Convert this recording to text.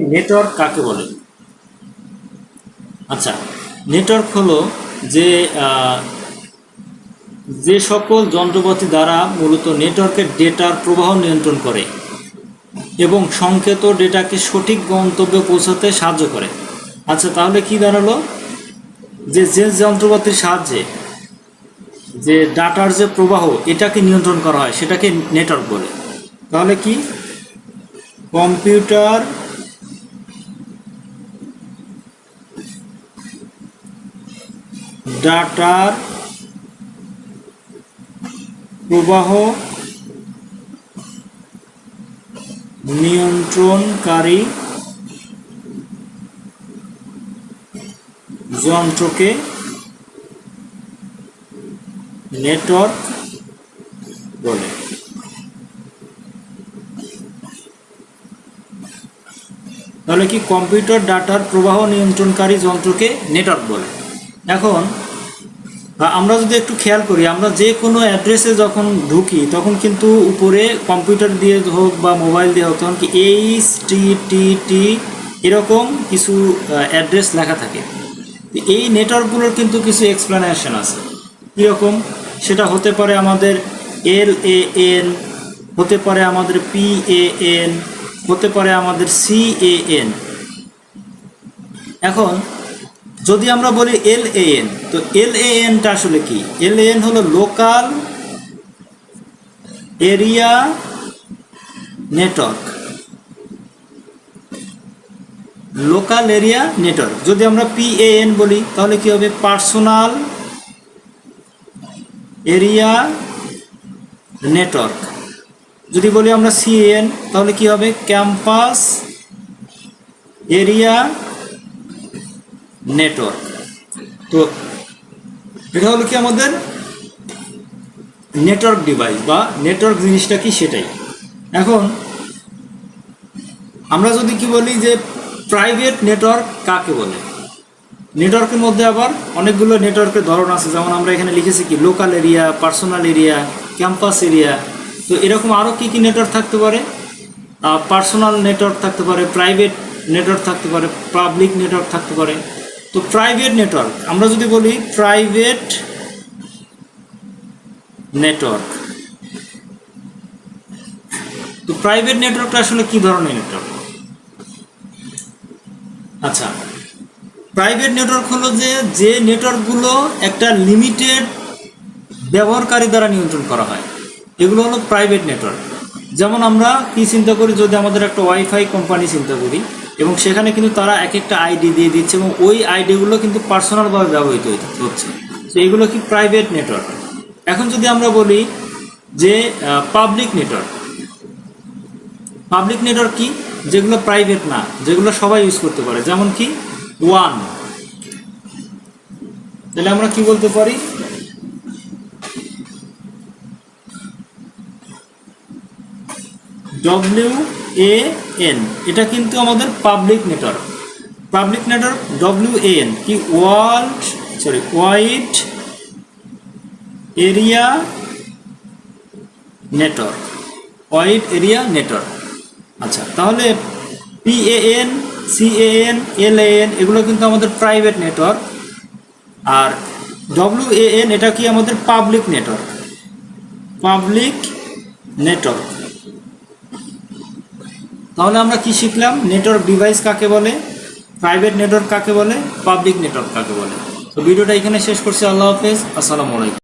Network কাকে বলে? আচ্ছা নেটওয়ার্ক হলো যে যে সকল যন্ত্রপাতি দ্বারা মূলত নেটওয়ার্কের ডেটার প্রবাহ নিয়ন্ত্রণ করে এবং সংকেত ডেটাকে সঠিক গন্তব্যে পৌঁছাতে সাহায্য করে। আচ্ছা তাহলে কি দাঁড়াল? যে যে যন্ত্রপাতির সাহায্যে যে ডাটার যে প্রবাহ, এটাকে নিয়ন্ত্রণ করা হয়, সেটাকে নেটওয়ার্ক বলে। তাহলে কি? কম্পিউটার ডাটার প্রবাহ নিয়ন্ত্রণকারী যন্ত্রকে নেটওয়ার্ক বলে। তাহলে কি কম্পিউটার ডাটার প্রবাহ নিয়ন্ত্রণকারী যন্ত্রকে নেটওয়ার্ক বলে? এখন বা আমরা যদি একটু খেয়াল করি, আমরা যে কোনো অ্যাড্রেসে যখন ঢুকি, তখন কিন্তু উপরে কম্পিউটার দিয়ে হোক বা মোবাইল দিয়ে হোক, তখন কি এইচ টি টি টি এরকম কিছু অ্যাড্রেস লেখা থাকে। এই নেটওয়ার্কগুলোর কিন্তু কিছু এক্সপ্লেনেশন আছে। কীরকম? সেটা হতে পারে আমাদের এল এ এন হতে পারে আমাদের পি এ এন হতে পারে আমাদের সি এ এন এখন যদি আমরা বলি এল এন, তো এল এনটা আসলে কি? এল এন হলো local area network. Local area network. যদি আমরা পিএএন বলি, তাহলে কি হবে? Personal area network. যদি বলি আমরা সিএন তাহলে কি হবে? Campus area network. তো এটা হলো কি আমাদের নেটওয়ার্ক ডিভাইস বা নেটওয়ার্ক জিনিসটা কি সেটাই। এখন আমরা যদি কি বলি যে প্রাইভেট নেটওয়ার্ক কাকে বলে? নেটওয়ার্কের মধ্যে আবার অনেকগুলো নেটওয়ার্কের ধরন আছে, যেমন আমরা এখানে লিখেছি কি local area, personal area, campus area. তো এরকম আরও কী কী নেটওয়ার্ক থাকতে পারে? পার্সোনাল নেটওয়ার্ক থাকতে পারে, প্রাইভেট নেটওয়ার্ক থাকতে পারে, পাবলিক নেটওয়ার্ক থাকতে পারে। তো প্রাইভেট নেটওয়ার্ক আমরা যদি বলি প্রাইভেট নেটওয়ার্ক তো প্রাইভেট নেটওয়ার্কটা আসলে কি ধরনের নেটওয়ার্ক আচ্ছা প্রাইভেট নেটওয়ার্ক হলো যে যে নেটওয়ার্কগুলো একটা লিমিটেড ব্যবহারকারী দ্বারা নিয়ন্ত্রণ করা হয়, এগুলো হলো প্রাইভেট নেটওয়ার্ক যেমন আমরা কি চিন্তা করি, যদি আমাদের একটা ওয়াইফাই কোম্পানি চিন্তা করি এবং সেখানে কিন্তু তারা এক একটা আইডি দিয়ে দিচ্ছে এবং ওই আইডিগুলো কিন্তু পার্সোনালভাবে ব্যবহৃত হচ্ছে তো এগুলো কি প্রাইভেট নেটওয়ার্ক এখন যদি আমরা বলি যে পাবলিক নেটওয়ার্ক পাবলিক নেটওয়ার্ক কি? যেগুলো প্রাইভেট না, যেগুলো সবাই ইউজ করতে পারে। যেমন কি? ওয়ান তাহলে আমরা কি বলতে পারি? ডব্লিউ এ এন এটা কিন্তু আমাদের public network public network W N কি world sorry wide area network wide area network আচ্ছা তাহলে পিএএন সিএএন এলএএন এগুলো কিন্তু আমাদের প্রাইভেট নেটওয়ার্ক আর ডব্লিউ এন এটা কি আমাদের পাবলিক নেটওয়ার্ক পাবলিক নেটওয়ার্ক তাহলে আমরা কি শিখলাম? নেটওয়ার্ক ডিভাইস কাকে বলে? প্রাইভেট নেটওয়ার্ক কাকে বলে? পাবলিক নেটওয়ার্ক কাকে বলে? তো ভিডিওটা এখানে শেষ করছি। আল্লাহ হাফেজ। আসসালামু আলাইকুম।